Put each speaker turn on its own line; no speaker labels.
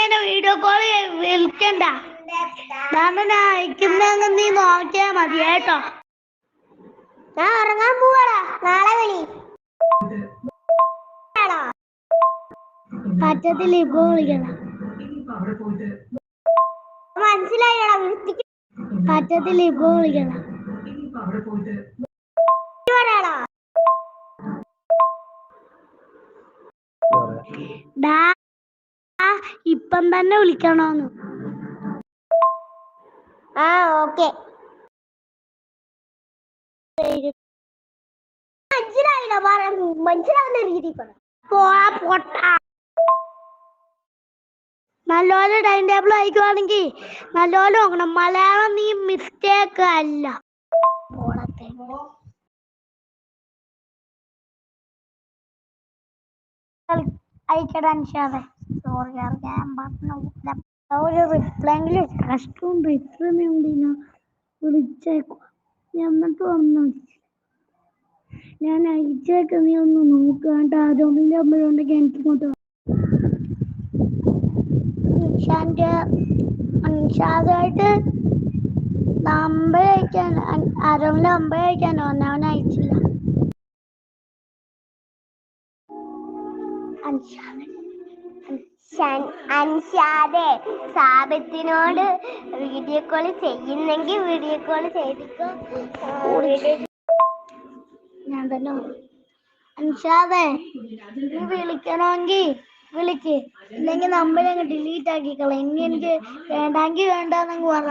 എന്നെ video call വിളിക്കണ്ട. ഞാൻ അയക്കുന്ന നീ നോക്കിയാ മതി കേട്ടോ.
ഞാൻ ഉറങ്ങാൻ പോവാടാ. നാളെ വിളി?
പറ്റത്തില്ല ഇപ്പൊ വിളിക്കണം
മനസ്സിലായില്ലടാ വൃത്തിക്ക്
പറ്റത്തില്ല ഇപ്പൊ വിളിക്കണം ഡാ ഇപ്പം തന്നെ വിളിക്കണോന്ന്.
ആ ഓക്കെ. മനസ്സിലായില്ല പറ. മനസ്സിലാവുന്ന രീതി പറ.
പോടാ പൊട്ട. നല്ലപോലെ ടൈം ടേബിൾ അയക്കുവാണെങ്കിൽ നല്ലപോലെ നോക്കണം. മലയാളം നീ മിസ്റ്റേക്ക് അല്ല. പോടത്തെ അയക്കടാ നിഷാദെ. സോറി ഞാൻ പറഞ്ഞു ഒരു റിപ്ലൈ എങ്കിലും കഷ്ടവും റിപ്ലൈ ഉണ്ടിനോ വിളിച്ചേക്കുക എന്നിട്ട് വന്നു. ഞാൻ അയച്ചേക്ക്. നീ ഒന്ന് നോക്കാണ്ട് കേട്ടോ ആരോമിന്റെ അമ്മയുണ്ടെങ്കിൽ എനിക്ക് ഇങ്ങോട്ട് വാ. നിഷാന്റെ നിഷാദായിട്ട് നമ്പർ അയക്കാൻ ആരോമിന്റെ നമ്പർ അയക്കാൻ അവൻ അയച്ചില്ല. അൻഷാദ്
ഷൻ- അൻഷാദെ സാബത്തിനോട് വീഡിയോ കോൾ ചെയ്യുന്നെങ്കിൽ വീഡിയോ കോൾ ചെയ്തിക്കോ.
ഞാൻ തന്നെ അൻഷാദേ നീ വിളിക്കണമെങ്കിൽ വിളിക്ക്. ഇല്ലെങ്കിൽ അങ്ങ് ഡിലീറ്റ് ആക്കിക്കളെ. ഇനി എനിക്ക് വേണ്ടെങ്കിൽ വേണ്ടെന്നങ്ങ് പറ.